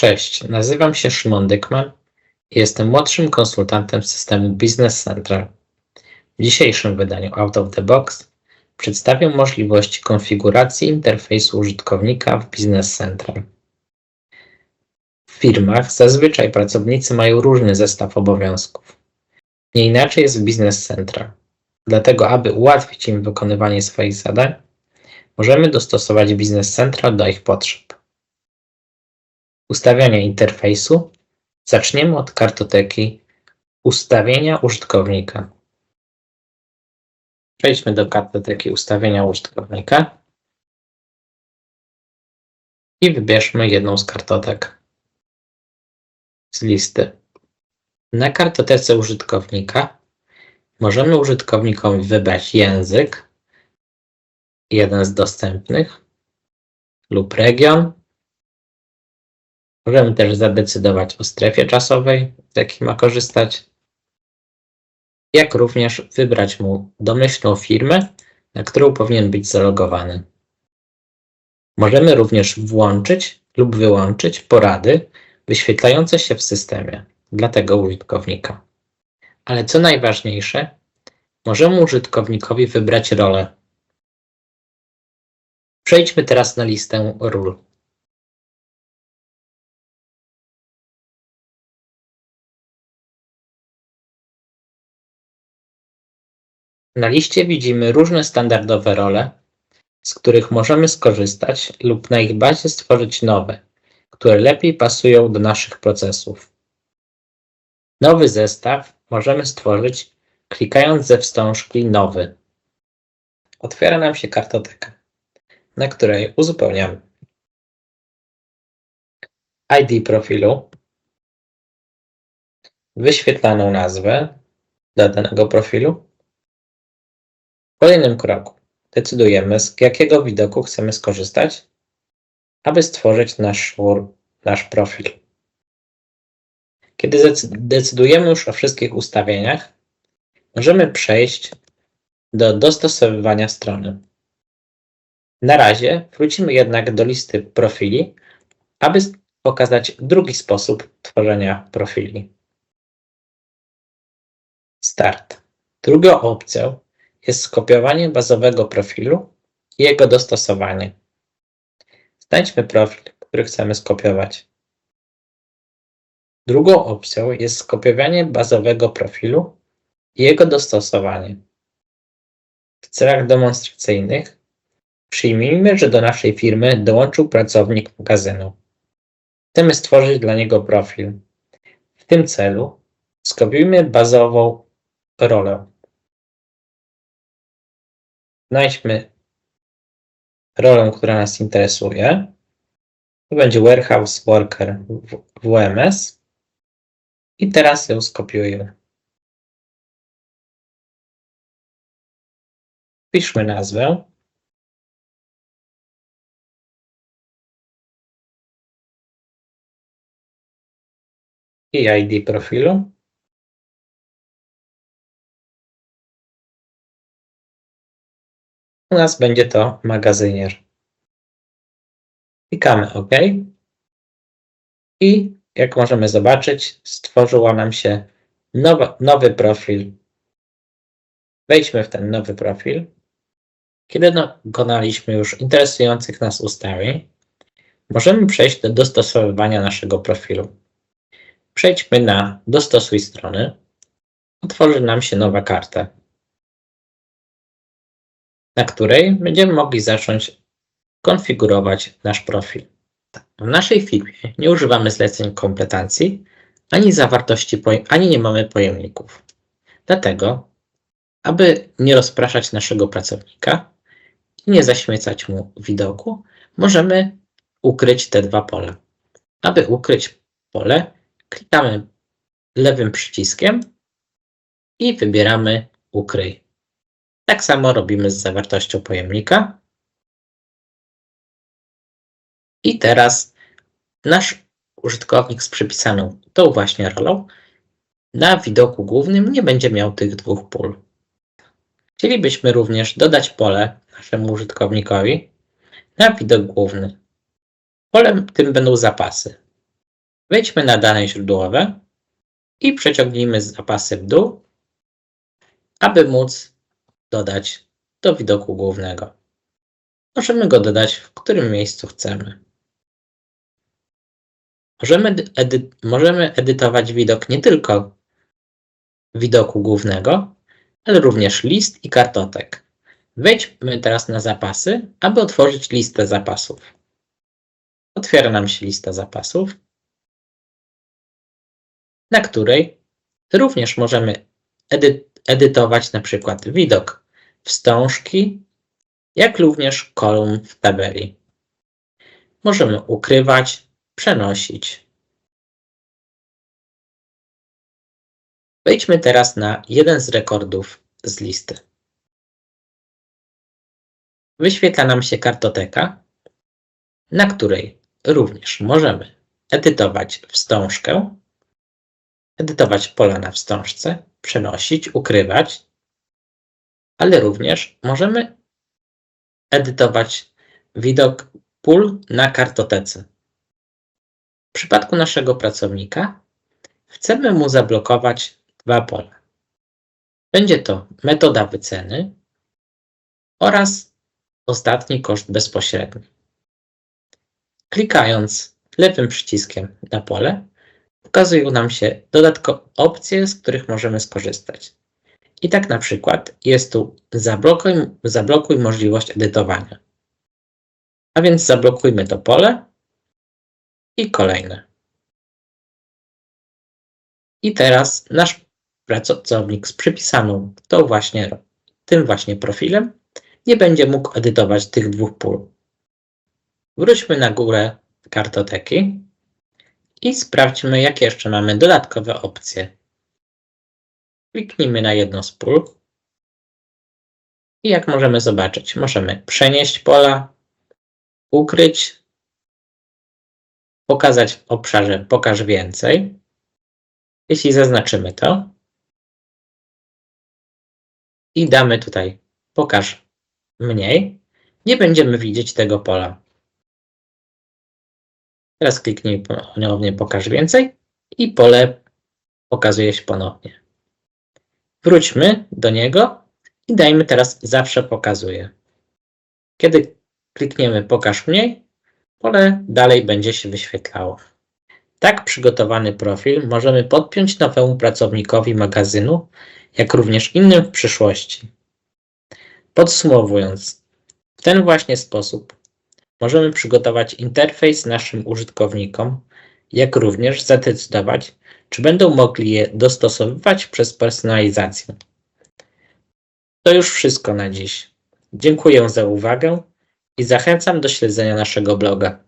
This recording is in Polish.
Cześć, nazywam się Szymon Dykman i jestem młodszym konsultantem systemu Business Central. W dzisiejszym wydaniu Out of the Box przedstawię możliwości konfiguracji interfejsu użytkownika w Business Central. W firmach zazwyczaj pracownicy mają różny zestaw obowiązków. Nie inaczej jest w Business Central. Dlatego, aby ułatwić im wykonywanie swoich zadań, możemy dostosować Business Central do ich potrzeb. Ustawiania interfejsu. Zaczniemy od kartoteki Ustawienia użytkownika. Przejdźmy do kartoteki Ustawienia użytkownika i wybierzmy jedną z kartotek z listy. Na kartotece użytkownika możemy użytkownikowi wybrać język, jeden z dostępnych, lub region, Możemy też zadecydować o strefie czasowej, z jakiej ma korzystać, jak również wybrać mu domyślną firmę, na którą powinien być zalogowany. Możemy również włączyć lub wyłączyć porady wyświetlające się w systemie dla tego użytkownika. Ale co najważniejsze, możemy użytkownikowi wybrać rolę. Przejdźmy teraz na listę ról. Na liście widzimy różne standardowe role, z których możemy skorzystać lub na ich bazie stworzyć nowe, które lepiej pasują do naszych procesów. Nowy zestaw możemy stworzyć klikając ze wstążki Nowy. Otwiera nam się kartoteka, na której uzupełniamy ID profilu, wyświetlaną nazwę do danego profilu, w kolejnym kroku decydujemy, z jakiego widoku chcemy skorzystać, aby stworzyć nasz, nasz profil. Kiedy decydujemy już o wszystkich ustawieniach, możemy przejść do dostosowywania strony. Na razie wrócimy jednak do listy profili, aby pokazać drugi sposób tworzenia profili. Start. Drugą opcją jest skopiowanie bazowego profilu i jego dostosowanie. Znajdźmy profil, który chcemy skopiować. Drugą opcją jest skopiowanie bazowego profilu i jego dostosowanie. W celach demonstracyjnych przyjmijmy, że do naszej firmy dołączył pracownik magazynu. Chcemy stworzyć dla niego profil. W tym celu skopiujmy bazową rolę. Znajdźmy rolę, która nas interesuje. To będzie Warehouse Worker WMS. I teraz ją skopiuję. Wpiszmy nazwę. I ID profilu. U nas będzie to magazynier. Klikamy OK. I jak możemy zobaczyć, stworzyła nam się nowy profil. Wejdźmy w ten nowy profil. Kiedy dokonaliśmy już interesujących nas ustawień, możemy przejść do dostosowywania naszego profilu. Przejdźmy na Dostosuj strony. Otworzy nam się nowa karta na której będziemy mogli zacząć konfigurować nasz profil. W naszej firmie nie używamy zleceń kompletacji, ani zawartości, ani nie mamy pojemników. Dlatego, aby nie rozpraszać naszego pracownika i nie zaśmiecać mu widoku, możemy ukryć te dwa pola. Aby ukryć pole, klikamy lewym przyciskiem i wybieramy ukryj. Tak samo robimy z zawartością pojemnika. I teraz nasz użytkownik z przypisaną tą właśnie rolą na widoku głównym nie będzie miał tych dwóch pól. Chcielibyśmy również dodać pole naszemu użytkownikowi na widok główny. Polem tym będą zapasy. Wejdźmy na dane źródłowe i przeciągnijmy zapasy w dół, aby móc dodać do widoku głównego. Możemy go dodać w którym miejscu chcemy. Możemy, edy możemy edytować widok nie tylko widoku głównego, ale również list i kartotek. Wejdźmy teraz na zapasy, aby otworzyć listę zapasów. Otwiera nam się lista zapasów, na której również możemy edy edytować na przykład widok wstążki, jak również kolumn w tabeli. Możemy ukrywać, przenosić. Wejdźmy teraz na jeden z rekordów z listy. Wyświetla nam się kartoteka, na której również możemy edytować wstążkę, edytować pola na wstążce, przenosić, ukrywać, ale również możemy edytować widok pól na kartotece. W przypadku naszego pracownika chcemy mu zablokować dwa pola. Będzie to metoda wyceny oraz ostatni koszt bezpośredni. Klikając lewym przyciskiem na pole, pokazują nam się dodatkowe opcje, z których możemy skorzystać. I tak na przykład jest tu zablokuj, zablokuj możliwość edytowania. A więc zablokujmy to pole i kolejne. I teraz nasz pracownik z przypisaną tą właśnie, tym właśnie profilem nie będzie mógł edytować tych dwóch pól. Wróćmy na górę kartoteki i sprawdźmy, jakie jeszcze mamy dodatkowe opcje. Kliknijmy na jedno z pól. I jak możemy zobaczyć, możemy przenieść pola, ukryć, pokazać w obszarze Pokaż więcej. Jeśli zaznaczymy to i damy tutaj Pokaż mniej, nie będziemy widzieć tego pola. Teraz kliknij ponownie Pokaż więcej i pole pokazuje się ponownie. Wróćmy do niego i dajmy teraz Zawsze pokazuje. Kiedy klikniemy Pokaż mniej, pole dalej będzie się wyświetlało. Tak przygotowany profil możemy podpiąć nowemu pracownikowi magazynu, jak również innym w przyszłości. Podsumowując, w ten właśnie sposób możemy przygotować interfejs naszym użytkownikom, jak również zadecydować, czy będą mogli je dostosowywać przez personalizację. To już wszystko na dziś. Dziękuję za uwagę i zachęcam do śledzenia naszego bloga.